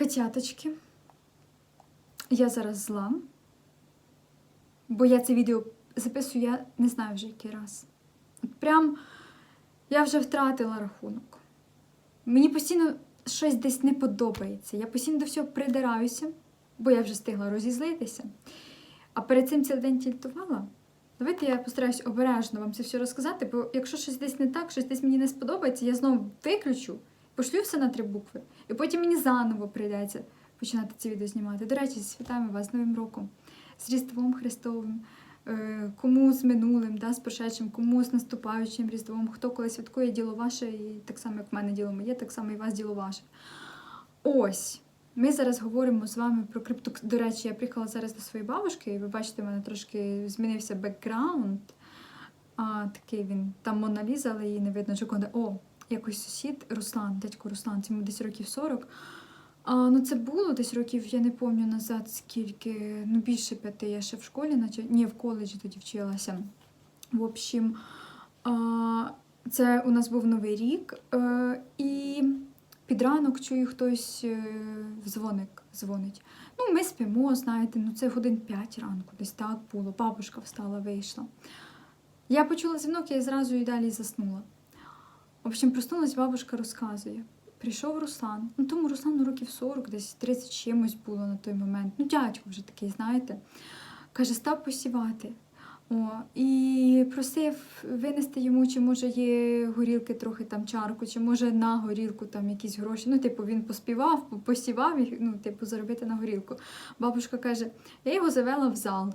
Котяточки. Я зараз зла. Бо я це відео записую, я не знаю вже який раз. От прям я вже втратила рахунок. Мені постійно щось десь не подобається. Я постійно до всього придираюся, бо я вже встигла розізлитися. А перед цим цілий день тільтувала. Давайте я постараюсь обережно вам це все розказати, бо якщо щось десь не так, щось десь мені не сподобається, я знову виключу, пошлю все на три букви, і потім мені заново прийдеться починати ці відео знімати. До речі, з вітаємо вас з Новим роком, з Різдвом Христовим, е, кому з минулим, да, з прошедшим, кому з наступаючим Різдвом, хто коли святкує діло ваше, і так само, як в мене діло моє, так само і вас діло ваше. Ось. Ми зараз говоримо з вами про крипту. До речі, я приїхала зараз до своєї бабушки, і ви бачите, в мене трошки змінився бекграунд. А, такий він, там Мона Ліза, але її не видно Джоконда. О, якось сусід Руслан, дядько Руслан, цьому десь років 40. А, ну це було десь років, я не пам'ятаю назад скільки, ну більше п'яти. Я ще в школі, наче ні, в коледжі тоді вчилася. В общем, а, це у нас був новий рік, е, і під ранок чую хтось е, дзвоник дзвонить. Ну, ми спимо, знаєте, ну це годин 5 ранку, десь так було. Бабушка встала, вийшла. Я почула дзвінок, я зразу і далі заснула. В общем, проснулась, бабушка розказує. Прийшов Руслан. Ну, тому Руслану років 40, десь 30 чимось було на той момент. Ну, дядько вже такий, знаєте. Каже, став посівати. О, і просив винести йому, чи може є горілки трохи там чарку, чи може на горілку там якісь гроші. Ну, типу, він поспівав, посівав ну, типу, заробити на горілку. Бабушка каже, я його завела в зал.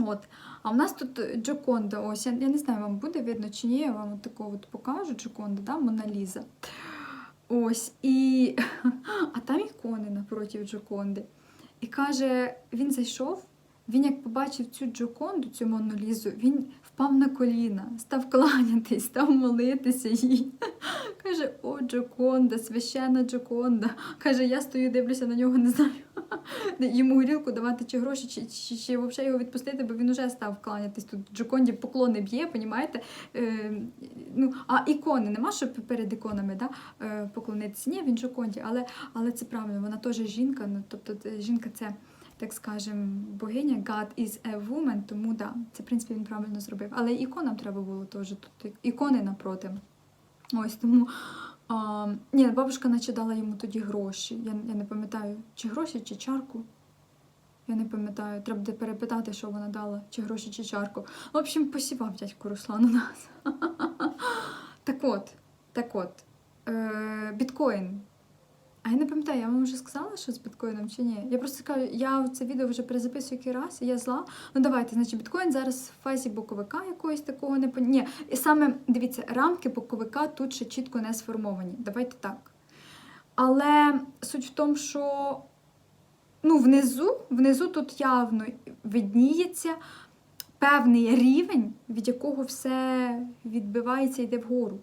От. А в нас тут Джоконда, ось, я, не знаю, вам буде видно чи ні, я вам такого от покажу Джоконда, да, Мона Ліза. Ось, і... А там ікони напроти Джоконди. І каже, він зайшов, він як побачив цю Джоконду, цю Мону Лізу, він впав на коліна, став кланятись, став молитися їй. Каже, о, Джоконда, священна Джоконда. Каже, я стою, дивлюся на нього, не знаю. Йому горілку давати чи гроші, чи, чи, чи взагалі його відпустити, бо він вже став кланятись. Тут Джоконді поклони б'є, понімаєте? Е, ну, а ікони нема, щоб перед іконами да, е, поклонитися. Ні, він Джоконді, але, але це правильно, вона теж жінка. Ну, тобто е, жінка це, так скажем, богиня, God is a woman, тому да, це в принципі він правильно зробив. Але іконам треба було теж тут ікони напроти. Ось тому. А, ні, бабушка наче дала йому тоді гроші. Я, я не пам'ятаю, чи гроші, чи чарку. Я не пам'ятаю, треба буде перепитати, що вона дала, чи гроші, чи чарку. В общем, посівав дядьку Руслан у нас. Так от, так от, е, біткоін. А я не пам'ятаю, я вам вже сказала, що з біткоїном чи ні. Я просто кажу, я це відео вже перезаписую який раз, і я зла. Ну давайте, значить, біткоін зараз в фазі боковика якогось такого не Ні, і саме дивіться, рамки боковика тут ще чітко не сформовані. Давайте так. Але суть в тому, що ну, внизу, внизу тут явно видніється певний рівень, від якого все відбивається і йде вгору.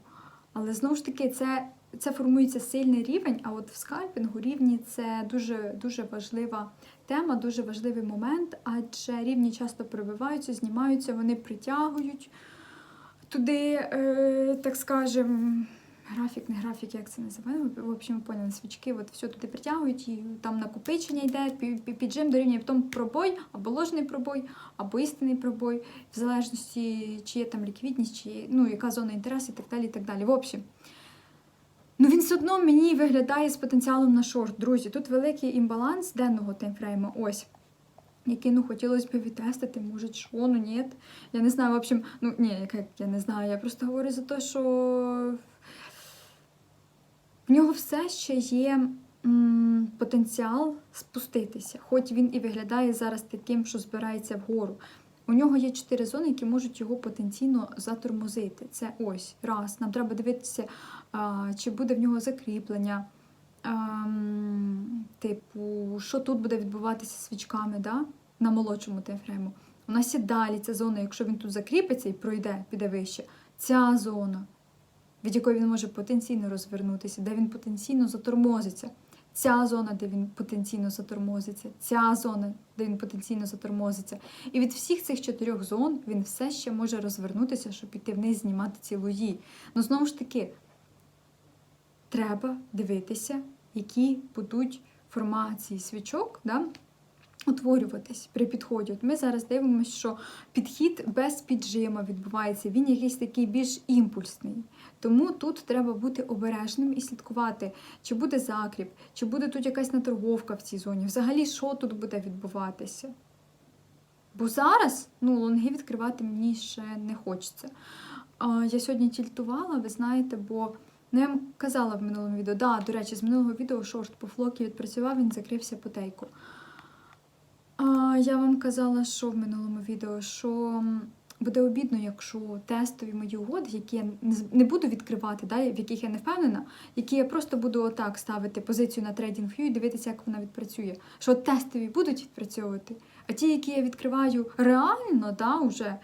Але знову ж таки, це, це формується сильний рівень, а от в скальпінгу рівні це дуже, дуже важлива тема, дуже важливий момент, адже рівні часто пробиваються, знімаються, вони притягують туди, е, так скажем, графік, не графік, як це називаємо. В общем, поняли, свічки, от все туди притягують, і там накопичення йде, пі- пі- піджим дорівнює тому пробой, або ложний пробой, або істинний пробой, в залежності, чи є там ліквідність, чи ну, яка зона інтересу і так далі. і так далі. В общем, все одно мені виглядає з потенціалом на шорт. Друзі, тут великий імбаланс денного таймфрейму. Ось. Який, ну, хотілося б відтестити, може, що, ну, ні. Я не знаю, в общем, ну, ні, як, як я не знаю, я просто говорю за те, що в нього все ще є м, потенціал спуститися, хоч він і виглядає зараз таким, що збирається вгору. У нього є чотири зони, які можуть його потенційно затормозити. Це ось раз. Нам треба дивитися, чи буде в нього закріплення. Типу, що тут буде відбуватися свічками да? на молодшому таймфрейму. У нас і далі ця зона, якщо він тут закріпиться і пройде, піде вище. Ця зона, від якої він може потенційно розвернутися, де він потенційно затормозиться. Ця зона, де він потенційно затормозиться, ця зона, де він потенційно затормозиться. І від всіх цих чотирьох зон він все ще може розвернутися, щоб піти вниз, знімати ці луї. Ну знову ж таки, треба дивитися, які будуть формації свічок, да, утворюватись при підході. От ми зараз дивимося, що підхід без піджима відбувається, він якийсь такий більш імпульсний. Тому тут треба бути обережним і слідкувати, чи буде закріп, чи буде тут якась наторговка в цій зоні. Взагалі, що тут буде відбуватися. Бо зараз ну, лонги відкривати мені ще не хочеться. А, я сьогодні тільтувала, ви знаєте, бо ну, я вам казала в минулому відео, да, до речі, з минулого відео шорт по флокі відпрацював, він закрився по тейку. А, я вам казала, що в минулому відео, що буде обідно, якщо тестові мої угоди, які я не буду відкривати, да, в яких я не впевнена, які я просто буду отак ставити позицію на TradingView і дивитися, як вона відпрацює. Що тестові будуть відпрацьовувати, а ті, які я відкриваю реально, да, уже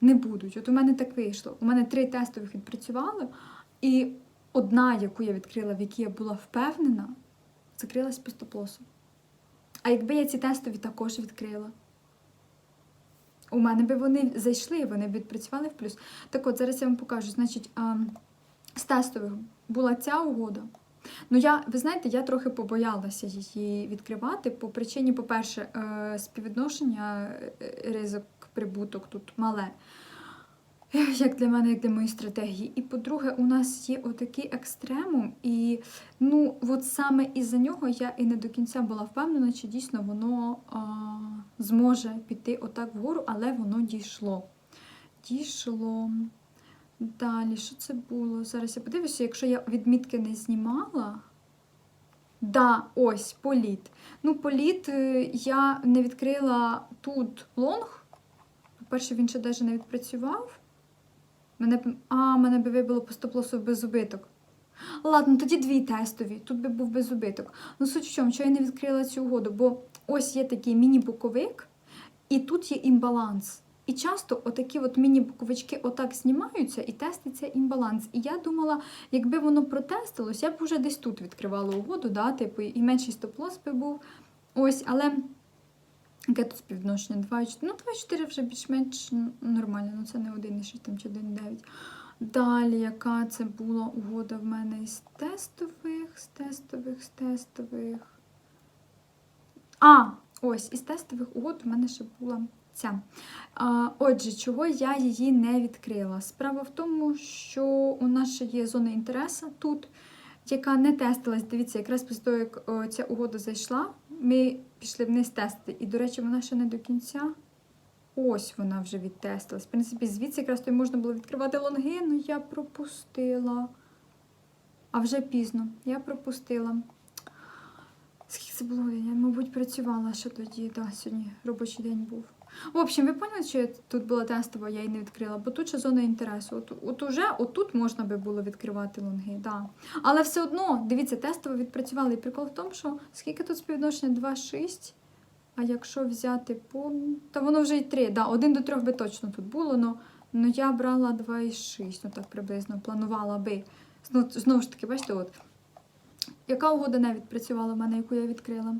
не будуть. От у мене так вийшло. У мене три тестових відпрацювали, і одна, яку я відкрила, в якій я була впевнена, закрилась по. А якби я ці тестові також відкрила, у мене би вони зайшли, вони б відпрацювали в плюс. Так от, зараз я вам покажу. Значить, з тестових була ця угода. Ну, я, ви знаєте, я трохи побоялася її відкривати по причині, по-перше, е, співвідношення е, ризик прибуток тут мале. Як для мене, як для моєї стратегії. І по-друге, у нас є отакий екстремум, і ну, от саме із-за нього я і не до кінця була впевнена, чи дійсно воно а, зможе піти отак вгору, але воно дійшло. Дійшло. Далі, що це було? Зараз я подивлюся, якщо я відмітки не знімала. Да, ось політ. Ну, політ е, я не відкрила тут лонг. По-перше, він ще навіть не відпрацював. Мене б. А, мене би вибило по стоп-лосу без убиток. Ладно, тоді дві тестові, тут би був без убиток. Ну, суть в чому, що я не відкрила цю угоду, бо ось є такий міні-боковик, і тут є імбаланс. І часто отакі от міні-боковички отак знімаються і теститься імбаланс. І я думала, якби воно протестилось, я б вже десь тут відкривала угоду, да, типу, і менший стоп-лос би був. Ось, але яке тут співвідношення? 2,4. Ну, 2,4 вже більш-менш нормально, ну це не 1,6 там чи 1,9. Далі, яка це була угода в мене із тестових, з тестових, з тестових. А, ось, із тестових угод у мене ще була ця. А, отже, чого я її не відкрила? Справа в тому, що у нас ще є зона інтересу тут, яка не тестилась. Дивіться, якраз після того, як ця угода зайшла, ми пішли вниз тестити. І, до речі, вона ще не до кінця. Ось вона вже відтестилась. В принципі, звідси якраз то можна було відкривати лонги, але я пропустила. А вже пізно. Я пропустила. Скільки це було? Я, мабуть, працювала ще тоді. Так, сьогодні робочий день був. В общем, ви поняли, що я тут була тестова, я її не відкрила, бо тут ще зона інтересу. От, от уже отут можна би було відкривати лонги, да. Але все одно, дивіться, тестово відпрацювали. І прикол в тому, що скільки тут співвідношення? 2,6. А якщо взяти по. Та воно вже й 3. Да, 1 до 3 би точно тут було, но, но я брала 2,6, ну так приблизно, планувала би. Знову ж таки, бачите, от. Яка угода не відпрацювала в мене, яку я відкрила?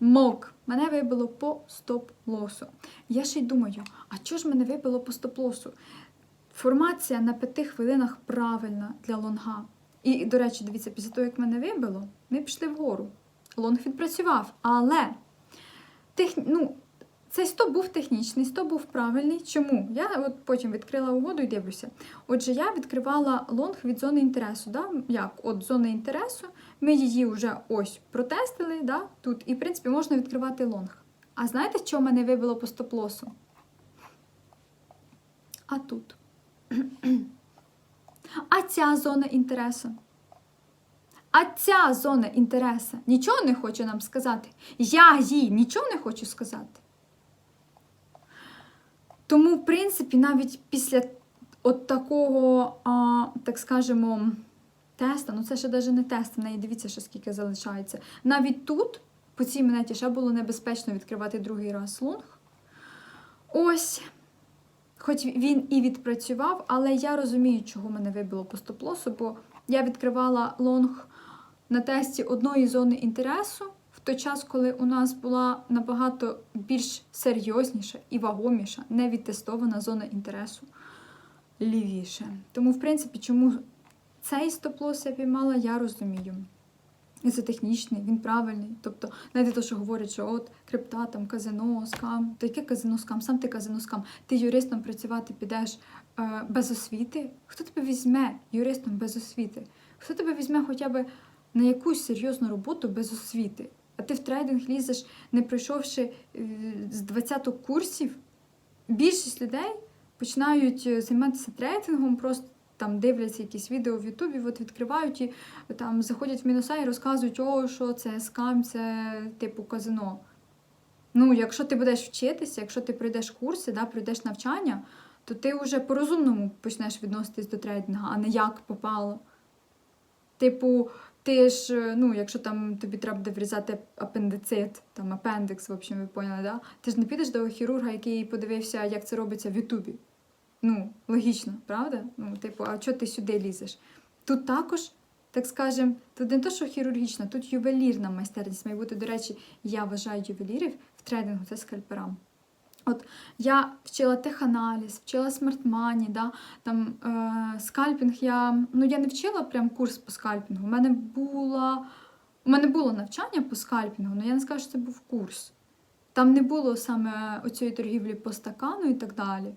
МОК. Мене вибило по стоп-лосу. Я ще й думаю, а чого ж мене вибило по стоп-лосу? Формація на п'яти хвилинах правильна для лонга. І, до речі, дивіться, після того, як мене вибило, ми пішли вгору. Лонг відпрацював. Але тех... ну, цей стоп був технічний, стоп був правильний. Чому? Я от потім відкрила угоду і дивлюся. Отже, я відкривала лонг від зони інтересу. Да? Як? От зони інтересу, ми її вже ось протестили да? тут, і, в принципі, можна відкривати лонг. А знаєте, що мене вибило по стоп-лосу? А тут. А ця зона інтересу. А ця зона інтересу нічого не хоче нам сказати. Я їй нічого не хочу сказати. Тому, в принципі, навіть після от такого, так скажемо, теста, ну це ще навіть не тест, в неї дивіться, що скільки залишається. Навіть тут, по цій монеті, ще було небезпечно відкривати другий раз лонг. Ось. Хоч він і відпрацював, але я розумію, чого мене вибило по стоп-лосу, бо я відкривала лонг на тесті одної зони інтересу в той час, коли у нас була набагато більш серйозніша і вагоміша, невідтестована зона інтересу лівіше. Тому, в принципі, чому цей стоп-лос я піймала, я розумію. ізотехнічний, він правильний. Тобто, знаєте, то, що говорять, що от крипта, там казино, скам. То яке казино скам? Сам ти казино скам. Ти юристом працювати підеш е, без освіти. Хто тебе візьме юристом без освіти? Хто тебе візьме хоча б на якусь серйозну роботу без освіти? А ти в трейдинг лізеш, не пройшовши е, з 20 курсів. Більшість людей починають е, займатися трейдингом, просто там дивляться якісь відео в Ютубі, от відкривають і там заходять в мінуса і розказують, о, що це скам, це типу казино. Ну, якщо ти будеш вчитися, якщо ти пройдеш курси, да, пройдеш навчання, то ти вже по-розумному почнеш відноситись до трейдингу, а не як попало. Типу, ти ж, ну, якщо там тобі треба буде врізати апендицит, там апендикс, в общем, ви поняли, да? Ти ж не підеш до хірурга, який подивився, як це робиться в Ютубі. Ну, логічно, правда? Ну, типу, а чого ти сюди лізеш? Тут також, так скажем, тут не то, що хірургічна, тут ювелірна майстерність має бути. До речі, я вважаю ювелірів в трейдингу це скальперам. От я вчила теханаліз, вчила смартмані, да, там е, скальпінг я. Ну, я не вчила прям курс по скальпінгу. У мене була. У мене було навчання по скальпінгу, але я не скажу, що це був курс. Там не було саме оцієї торгівлі по стакану і так далі.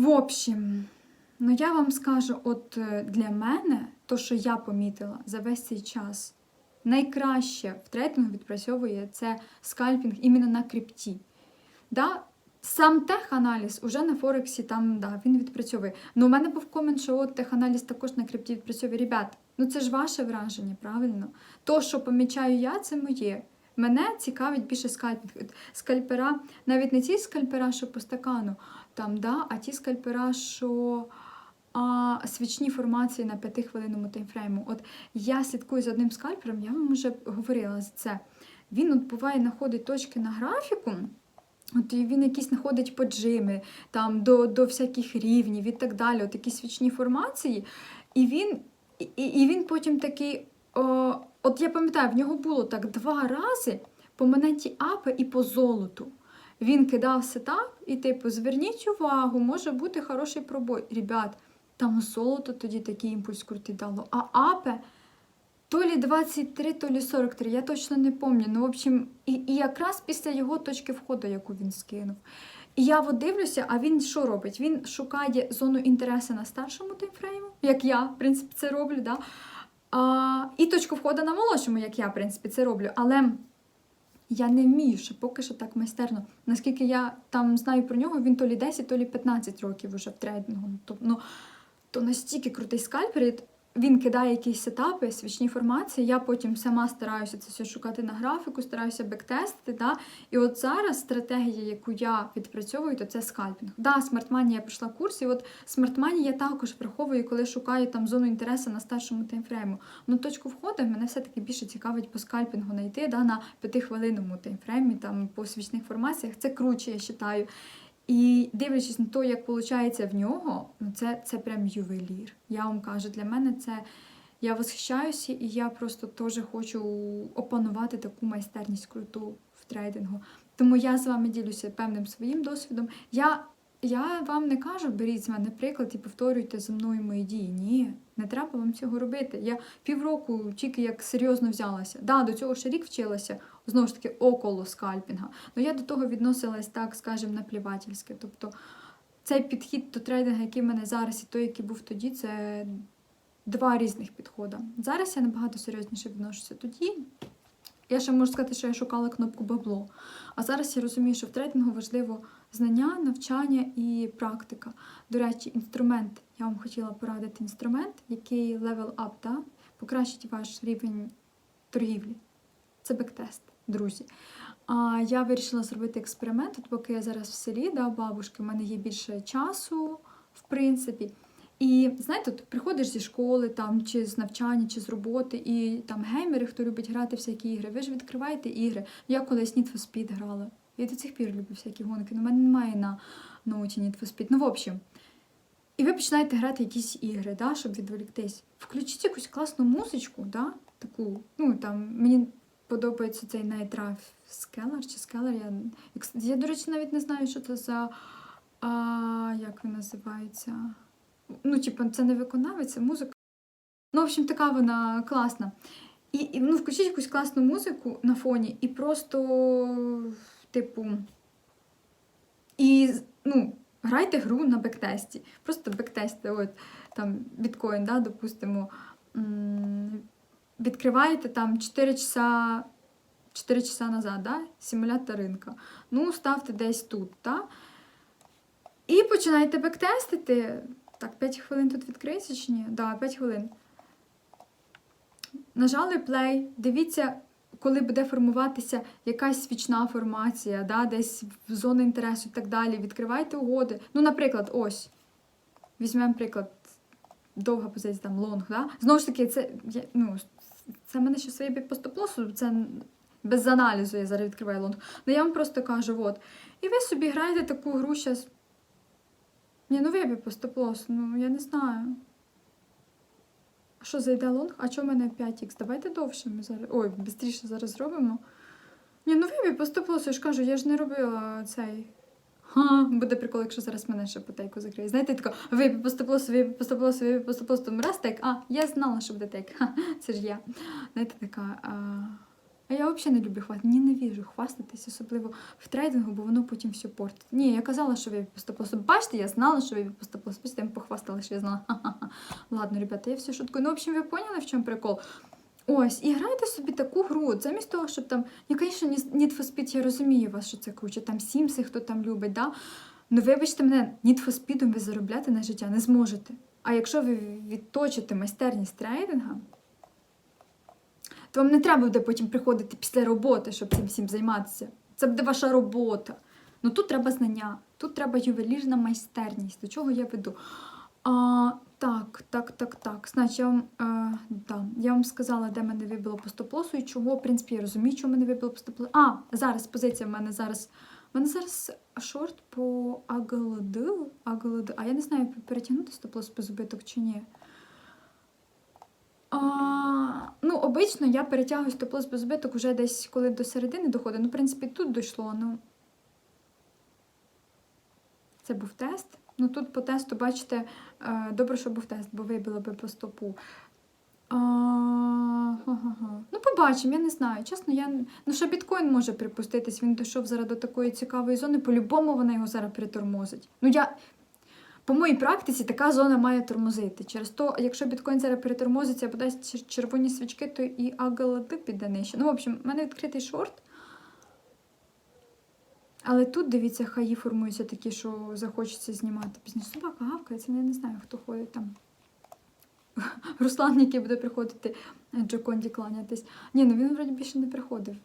В общем, ну я вам скажу, от е, для мене, то, що я помітила за весь цей час, найкраще в трейдингу відпрацьовує це скальпінг іменно на крипті. Да? Сам теханаліз уже на Форексі там да, він відпрацьовує. Ну, у мене був комент, що от теханаліз також на крипті відпрацьовує. Ребят, ну це ж ваше враження, правильно? То, що помічаю я, це моє. Мене цікавить більше скальпінг. Скальпера, навіть не ті скальпера, що по стакану, там, да, а ті скальпера, що а, свічні формації на п'ятихвилинному таймфрейму. От я слідкую за одним скальпером, я вам вже говорила за це. Він от буває знаходить точки на графіку. От він якісь знаходить поджими, там до, до всяких рівнів і так далі, от такі свічні формації. І він, і, і він потім такий. О, от я пам'ятаю, в нього було так два рази по монеті Апе і по золоту. Він кидав сетап і, типу, зверніть увагу, може бути хороший пробой. Ребят, там золото тоді такий імпульс крутий дало. А Апе то лі 23, то лі 43, я точно не пам'ятаю. Ну, в общем, і, і якраз після його точки входу, яку він скинув. І я от дивлюся, а він що робить? Він шукає зону інтересу на старшому таймфрейму, як я, в принципі, це роблю. Да? А, і точку входу на молодшому, як я, в принципі, це роблю. Але я не вмію ще поки що так майстерно. Наскільки я там знаю про нього, він то лі 10, то лі 15 років вже в трейдингу. Тобто, ну, то настільки крутий скальпер, він кидає якісь сетапи, свічні формації. Я потім сама стараюся це все шукати на графіку, стараюся бектестити. Да? І от зараз стратегія, яку я відпрацьовую, то це скальпінг. Да, смартмані я пройшла курс, і от смартмані я також враховую, коли шукаю там зону інтересу на старшому таймфрейму. Ну, точку входу мене все-таки більше цікавить по скальпінгу знайти да, на п'ятихвилинному таймфреймі, там по свічних формаціях. Це круче, я вважаю. І дивлячись на те, як виходить в нього, ну це, це прям ювелір. Я вам кажу, для мене це я восхищаюся, і я просто теж хочу опанувати таку майстерність круту в трейдингу. Тому я з вами ділюся певним своїм досвідом. Я, я вам не кажу, беріть з мене приклад і повторюйте за мною мої дії. Ні, не треба вам цього робити. Я півроку тільки як серйозно взялася. Да, до цього ще рік вчилася, знову ж таки, около скальпінга. Ну я до того відносилась так, скажімо, наплівательськи. Тобто цей підхід до трейдингу, який в мене зараз, і той, який був тоді, це два різних підходи. Зараз я набагато серйозніше відношуся тоді. Я ще можу сказати, що я шукала кнопку бабло. А зараз я розумію, що в трейдингу важливо знання, навчання і практика. До речі, інструмент. Я вам хотіла порадити інструмент, який level up, да? покращить ваш рівень торгівлі. Це бектест, друзі. А я вирішила зробити експеримент, от поки я зараз в селі, да, у бабушки, в мене є більше часу, в принципі. І знаєте, от приходиш зі школи, там, чи з навчання, чи з роботи, і там геймери, хто любить грати всякі ігри, ви ж відкриваєте ігри. Я колись Need for Speed грала. Я до цих пір люблю всякі гонки. але в мене немає на ноуті Need for Speed. Ну, в общем. І ви починаєте грати якісь ігри, да, щоб відволіктись. Включіть якусь класну музичку, да, таку, ну там мені подобається цей Drive Skeller чи Skeller. Я, я, до речі, навіть не знаю, що це за. А, як він називається? Ну, типу, це не виконавець, це музика. Ну, в общем, така вона класна. І, і ну, включіть якусь класну музику на фоні, і просто, типу, і ну, грайте гру на бектесті. Просто бектести, от там біткоін, да, допустимо, відкриваєте там 4 часа, 4 часа назад, да, симулятор ринка. Ну, ставте десь тут, та? І починаєте бектестити. Так, 5 хвилин тут відкриється чи ні? Да, 5 хвилин. Нажали play, дивіться, коли буде формуватися якась свічна формація, да, десь в зони інтересу і так далі. Відкривайте угоди. Ну, наприклад, ось. Візьмемо приклад, довга позиція там лонг. Да? Знову ж таки, це, ну, це мене ще своє по стоп-лосу, це без аналізу я зараз відкриваю лонг. Ну я вам просто кажу, от. І ви собі граєте таку гру зараз. Ні, ну вибій по стоп-лосу, ну я не знаю. А Що зайде лонг? А чому в мене 5х? Давайте довше ми зараз. Ой, швидше зараз зробимо. Ні, ну вибій по стоп-лосу, я ж кажу, я ж не робила цей. Ха, буде прикол, якщо зараз мене ще потейку закриє. Знаєте, така вибій по стоп-лосу, вибій по стоп-лосу, вибій по стоп-лосу, там раз тейк. А, я знала, що буде тейк. Ха, це ж я. Знаєте, така. А... А я взагалі не люблю хвастати, ненавижу хвастатись, особливо в трейдингу, бо воно потім все портить. Ні, я казала, що ви по. Бачите, я знала, що ви по стоп-лосу. Бачите, я похвастала, що я знала. Ладно, ребята, я все шуткую. Ну, в общем, ви поняли, в чому прикол? Ось, і грайте собі таку гру, замість того, щоб там. Я, звісно, Need for Speed, я розумію вас, що це круче. Там Сімси, хто там любить, да? Ну, вибачте мене, Need for Speed ви заробляти на життя не зможете. А якщо ви відточите майстерність трейдинга, то вам не треба буде потім приходити після роботи, щоб цим всім займатися. Це буде ваша робота. Ну тут треба знання, тут треба ювелірна майстерність. До чого я веду? А, так, так, так, так. Значить, я вам, е, да, я вам сказала, де мене вибило по стоп-лосу і чого, в принципі, я розумію, чого мене вибило по стоп-лосу. А, зараз позиція в мене зараз. У мене зараз шорт по АГЛД. А я не знаю, перетягнути стоп-лос убиток чи ні. А, ну, обично я перетягую стоп-лос збиток вже десь коли до середини доходить. Ну, в принципі, тут дійшло. Ну, це був тест. Ну, тут по тесту, бачите, е, добре, що був тест, бо вибило би по стопу. А. Ну, побачимо, я не знаю. Чесно, я... ну, що біткоін може припуститись, він дійшов зараз до такої цікавої зони, по-любому вона його зараз притормозить. Ну, я... По моїй практиці така зона має тормозити. Через то, якщо біткоін зараз перетормозиться, або дасть червоні свічки, то і АГЛД піде нижче. Ну, в общем, в мене відкритий шорт. Але тут, дивіться, хаї формуються такі, що захочеться знімати пізніше. Собака гавкає, це я не знаю, хто ходить там. Руслан, який буде приходити Джоконді кланятись. Ні, ну він вроді більше не приходив.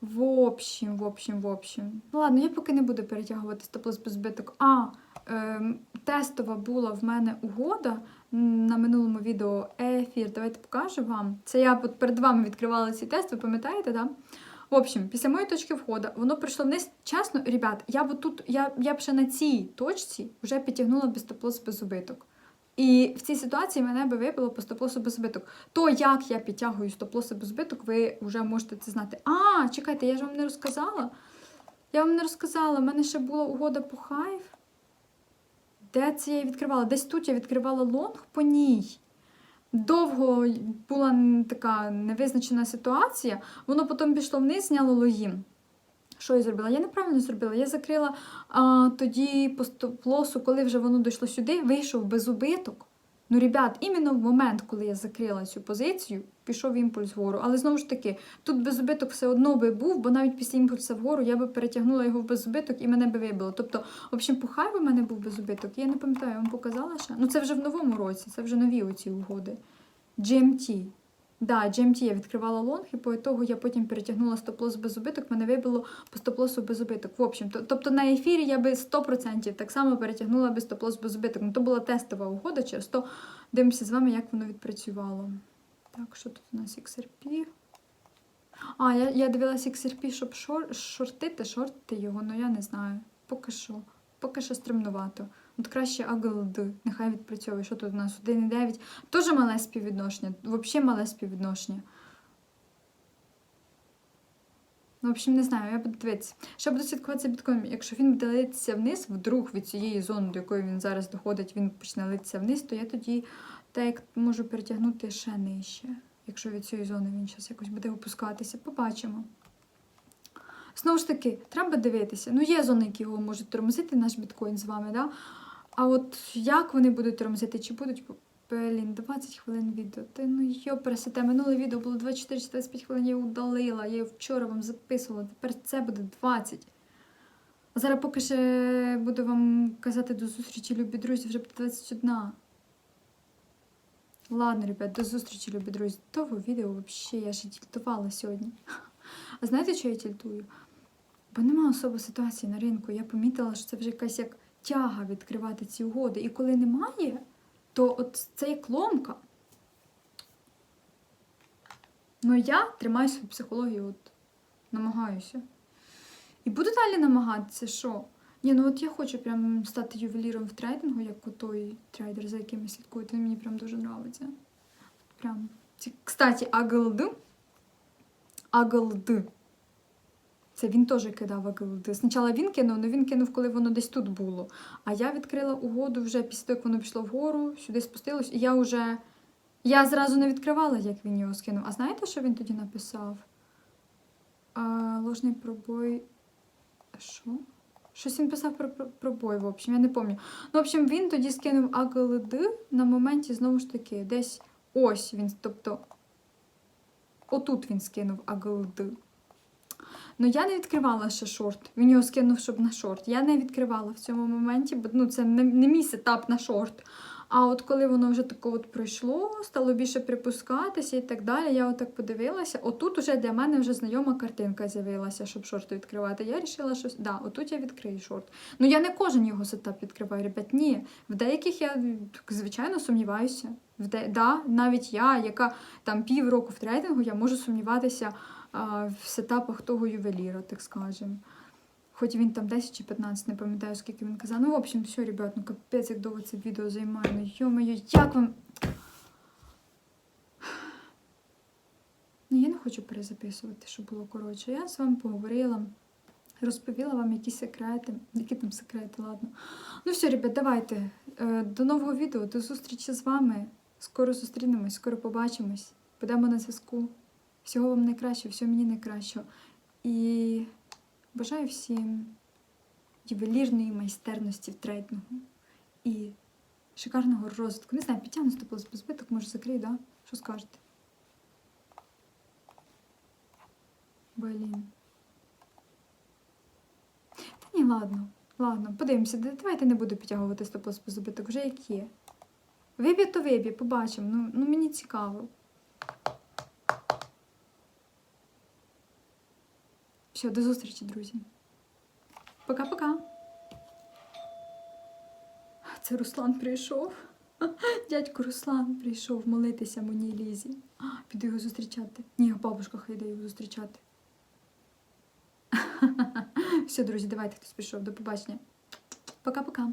В общем, в общем, в общем. Ну ладно, я поки не буду перетягувати стоп-лос без збиток. А, ем, тестова була в мене угода на минулому відео ефір. Давайте покажу вам. Це я перед вами відкривала цей тест, ви пам'ятаєте, так? Да? В общем, після моєї точки входу воно прийшло вниз. Чесно, ребят, я б тут, я, я б ще на цій точці вже підтягнула би стоп-лос без убиток. І в цій ситуації мене би вибило по стоп-лосу без збиток. То, як я підтягую стоп-лоси без збиток, ви вже можете це знати. А, чекайте, я ж вам не розказала. Я вам не розказала, в мене ще була угода по хайв. Де це я відкривала? Десь тут я відкривала лонг по ній. Довго була така невизначена ситуація, воно потім пішло вниз, зняло логін. Що я зробила? Я неправильно зробила. Я закрила а, тоді по стоп-лосу, коли вже воно дійшло сюди, вийшов без убиток. Ну, ребят, іменно в момент, коли я закрила цю позицію, пішов імпульс вгору. Але знову ж таки, тут безубиток все одно би був, бо навіть після імпульса вгору я би перетягнула його в безубиток і мене би вибило. Тобто, в общем, пухай би в мене був безубиток. Я не пам'ятаю, я вам показала ще. Ну, це вже в новому році, це вже нові оці угоди. GMT. Да, GMT я відкривала лонг, і по ітогу я потім перетягнула стоп-лос без убиток, мене вибило по стоп-лосу без убиток. В общем, то, тобто на ефірі я би 100% так само перетягнула би стоп-лос без убиток. Ну, то була тестова угода, через то дивимося з вами, як воно відпрацювало. Так, що тут у нас XRP? А, я, я дивилася XRP, щоб шор, шортити, шортити його, ну я не знаю. Поки що. Поки що стремнувато. От краще AGLD, нехай відпрацьовує. Що тут у нас 1,9. Теж мале співвідношення. Взагалі мале співвідношення. Ну, в общем, не знаю, я буду дивитися. Ще буду слідкувати за біткоїном. Якщо він буде литися вниз, вдруг від цієї зони, до якої він зараз доходить, він почне литися вниз, то я тоді так можу перетягнути ще нижче. якщо від цієї зони він зараз якось буде опускатися. Побачимо. Знову ж таки, треба дивитися. Ну, є зони, які його можуть тормозити, наш біткоін з вами, да? А от як вони будуть тормозити, чи будуть. Блін, 20 хвилин відео. Ти ну йо пересете. Минуле відео було 24 чи 25 хвилин, я його удалила. Я його вчора вам записувала. Тепер це буде 20. А зараз поки ще буду вам казати до зустрічі, любі друзі, вже буде 21. Ладно, ребят, до зустрічі, любі друзі. Того відео взагалі я ще тільтувала сьогодні. А знаєте, що я тільтую? Бо нема особо ситуації на ринку. Я помітила, що це вже якась як тяга відкривати ці угоди. І коли немає, то от це як ломка. Ну я тримаю свою психологію, от намагаюся. І буду далі намагатися, що? Ні, ну от я хочу прям стати ювеліром в трейдингу, як той трейдер, за яким я слідкую. Він мені прям дуже подобається. Прям. Кстати, АГЛД. АГЛД. Це він теж кидав АГЛД. Спочатку він кинув, але він кинув, коли воно десь тут було. А я відкрила угоду вже після того, як воно пішло вгору, сюди спустилось, і я вже. Я зразу не відкривала, як він його скинув. А знаєте, що він тоді написав? А, ложний пробой. Що? Щось він писав про пробой, в общем, я не пам'ятаю. Ну, в общем, він тоді скинув АГЛД на моменті, знову ж таки, десь ось він, тобто, отут він скинув АГЛД. Ну, я не відкривала ще шорт. Він його скинув, щоб на шорт. Я не відкривала в цьому моменті, бо ну, це не, не мій сетап на шорт. А от коли воно вже тако от пройшло, стало більше припускатися і так далі, я отак подивилася. Отут уже для мене вже знайома картинка з'явилася, щоб шорти відкривати. Я вирішила, що да, отут я відкрию шорт. Ну я не кожен його сетап відкриваю, ребят, ні. В деяких я, звичайно, сумніваюся. В де, да, навіть я, яка там півроку в трейдингу, я можу сумніватися в сетапах того ювеліра, так скажемо. Хоч він там 10 чи 15, не пам'ятаю, скільки він казав. Ну, в общем, все, ребят, ну капець, як довго це відео займає. Ну, йо-моє, як вам. Ну, я не хочу перезаписувати, щоб було коротше. Я з вами поговорила, розповіла вам якісь секрети. Які там секрети, ладно. Ну все, ребят, давайте. Е, До нового відео, до зустрічі з вами. Скоро зустрінемось, скоро побачимось. Будемо на зв'язку. Всього вам найкращого, всього мені найкращого. І бажаю всім ювелірної майстерності в трейдингу і шикарного розвитку. Не знаю, підтягну стопилось без збиток, може закрию, да? Що скажете? Блін. Та ні, ладно, ладно, подивимося. Давайте не буду підтягувати стоп-лосс без збиток, вже як є. Виб'є, то виб'є, побачимо. Ну, ну мені цікаво. Все, до зустрічі, друзі. Пока-пока. Це Руслан прийшов. Дядько Руслан прийшов молитися мені Лізі. Піду його зустрічати. Ні, бабушка хай йде його зустрічати. Все, друзі, давайте хтось пішов. До побачення. Пока-пока.